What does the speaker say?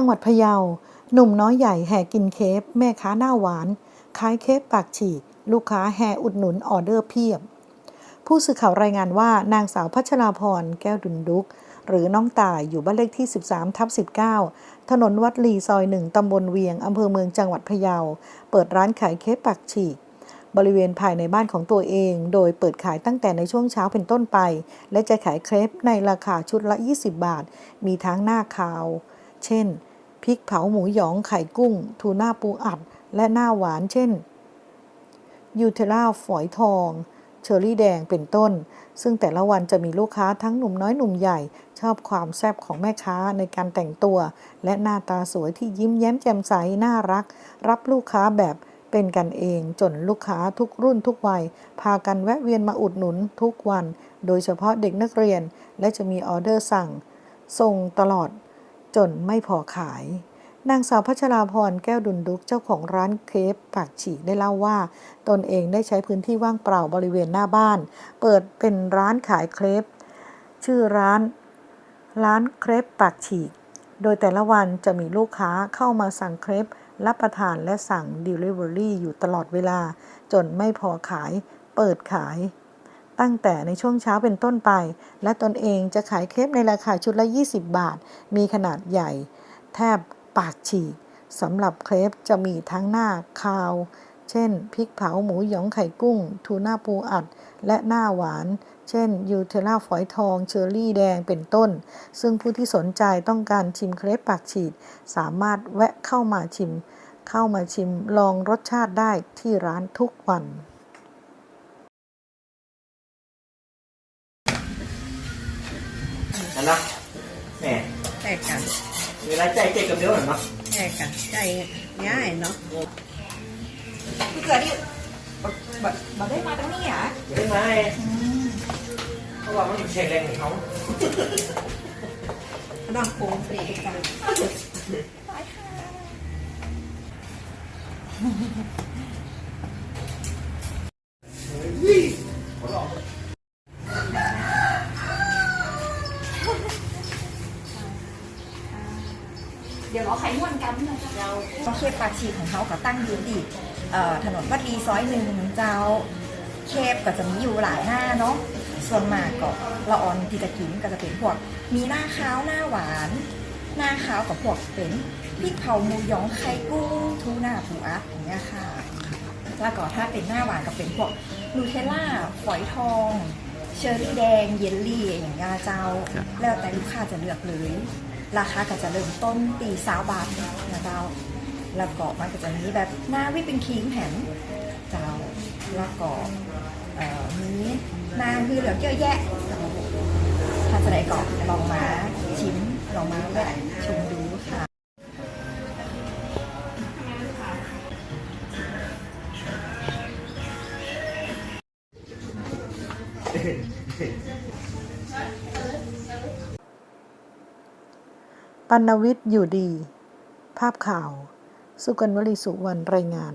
จังหวัดพะเยา หนุ่มน้อยใหญ่แห่กินเคฟแม่ค้าหน้าหวาน ขายเคฟปากฉีก ลูกค้าแห่อุดหนุนออเดอร์เพียบ ผู้สื่อข่าวรายงานว่านางสาวพัชราพรแก้วดุนดุก หรือน้องต่ายอยู่บ้านเลขที่ 13ทับ19 ถนนวัดลีซอยหนึ่งตำบลเวียงอำเภอเมืองจังหวัดพะเยา เปิดร้านขายเคฟปากฉีกบริเวณภายในบ้านของตัวเอง โดยเปิดขายตั้งแต่ในช่วงเช้าเป็นต้นไป และจะขายเครปในราคาชุดละ 20 บาท มีทั้งหน้าคาว เช่น พริกเผาหมูหยองไข่กุ้ง ทูน่าปูอัด และหน้าหวานเช่น ยูเทล่าฝอยทอง เชอร์รี่แดงเป็นต้น ซึ่งแต่ละวันจะมีลูกค้าทั้งหนุ่มน้อยหนุ่มใหญ่ ชอบความแซ่บของแม่ค้าในการแต่งตัว และหน้าตาสวยที่ยิ้มแย้มแจ่มใสน่ารัก รับลูกค้าแบบเป็นกันเองจนลูกค้าทุกรุ่นทุกวัย พากันแวะเวียนมาอุดหนุนทุกวัน โดยเฉพาะเด็กนักเรียน และจะมีออเดอร์สั่งส่งตลอด จนไม่พอขาย นางสาวพัชราพรแก้วดุนดุกเจ้าของร้านเครปปากฉีกได้เล่าว่า ตนเองได้ใช้พื้นที่ว่างเปล่าบริเวณหน้าบ้าน เปิดเป็นร้านขายเครปชื่อร้าน ร้านเครปปากฉีก โดยแต่ละวันจะมีลูกค้าเข้ามาสั่งเครปรับประทานและสั่ง Delivery อยู่ตลอดเวลา จนไม่พอขาย เปิดขาย ตั้งแต่ในช่วงเช้าเป็นต้นไป และตนเองจะขายเครปในราคาชุดละ 20 บาท มีขนาดใหญ่ แทบปากฉีกสำหรับเครปจะมีทั้งหน้าคาว เช่นพริกเผาหมูหยองไข่กุ้ง ทูน่าปูอัด และหน้าหวาน เช่นยูเทล่าฝอยทอง เชอร์รี่แดงเป็นต้น ซึ่งผู้ที่สนใจต้องการชิมเครปปากฉีด สามารถแวะเข้ามาชิม เข้ามาชิมลองรสชาติได้ที่ร้านทุกวัน นั่นนะแหมแค่กันมีอะไรใจเจ๊กับเดียวหน่อยเนาะแค่กันใจง่ายเนาะพี่เกิดนี่แบบแบบแบบได้มาตรงนี้เหรอะเดี๋ยวมาเพราะว่ามันอยู่เชียงแรงของเขาน้องโป่งเปรย์กัน เดี๋ยวเราไข่ม้วนกันนะเจ้าก็เคปปากฉีกของเขาก็ตั้งอยู่ที่เอ่อถนนวัดรีซอยหนึ่งเจ้าเคปก็จะมีอยู่หลายหน้าเนาะส่วนมากก็ละออนที่จะกินก็จะเป็นพวก มีหน้าขาวหน้าหวาน หน้าขาวกับพวกเป็นพริกเผาหมูหยองไข่กุ้งทูน่าปูอัดอย่างเงี้ยค่ะ แล้วก็ถ้าเป็นหน้าหวานก็เป็นพวกนูเทลล่าฝอยทอง เชอร์รี่แดง เยลลี่อย่างเงี้ยเจ้า แล้วแต่ลูกค้าจะเลือกเลย ราคาก็จะเริ่มต้นตีสาวบาทนะเจ้าแล้วก็มันก็จะมีแบบหน้าวิปเป็นครีมแผ่นเจ้าแล้วก็เอ่อมีหน้าคือเหลือเยอะแยะเจ้าถ้าจะได้ก็ลองมาชิมลองมาแวะชมดูค่ะ ปัณวิทย์อยู่ดี ภาพข่าว สุกัญญวลีสุวรรณรายงาน